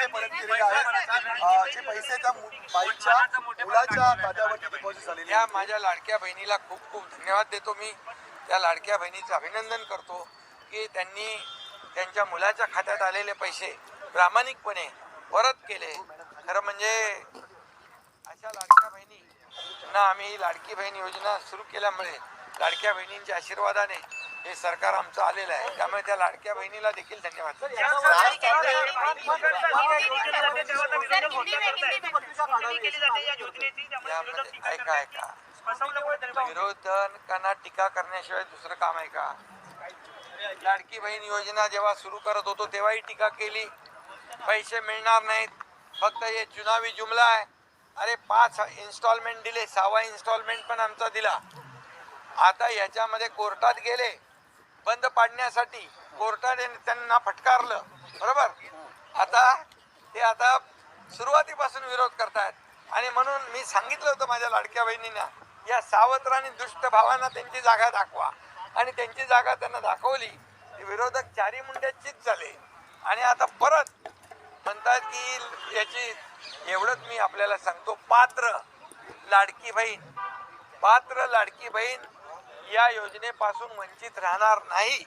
पैसे परत केलेले आहेत जे पैसे त्या बाईच्या मुलाच्या खात्यावरती डिपॉझिट झालेले या. माझ्या लाडक्या बहिणीला खूप खूप धन्यवाद देतो मी. त्या लाडक्या बहिणीचं अभिनंदन करतो की त्यांनी त्यांच्या मुलाच्या खात्यात आलेले पैसे प्रामाणिकपणे परत केले. खरं म्हणजे अशा लाडक्या बहिणी ना आम्ही ही लाडकी बहीण योजना सुरू केल्यामुळे लाडक्या बहिणींच्या आशीर्वादाने हे सरकार आमचं आलेलं आहे. त्यामुळे त्या लाडक्या बहिणीला देखील धन्यवाद. ऐका ऐका. विरोधकांना टीका करण्याशिवाय दुसरं काम आहे का? लाडकी बहीण योजना जेव्हा सुरू करत होतो तेव्हाही टीका केली. पैसे मिळणार नाहीत. फक्त हे चुनावी जुमला आहे. अरे पाच इन्स्टॉलमेंट दिले सहावा इन्स्टॉलमेंट पण आमचा दिला. आता याच्यामध्ये कोर्टात गेले. बंद पाडण्यासाठी कोर्टाने त्यांना फटकारलं. बरोबर? आता ते आता सुरुवातीपासून विरोध करतायत. आणि म्हणून मी सांगितलं होतं माझ्या लाडक्या बहिणींना या सावत्र आणि दुष्ट भावांना त्यांची जागा दाखवा. आणि त्यांची जागा त्यांना दाखवली. विरोधक चारी मुंड्याचीच झाले. आणि आता परत म्हणतात की याची एवढंच मी आपल्याला सांगतो. पात्र लाडकी बहीण. पात्र लाडकी बहीण या योजनेपासून वंचित राहणार नाही.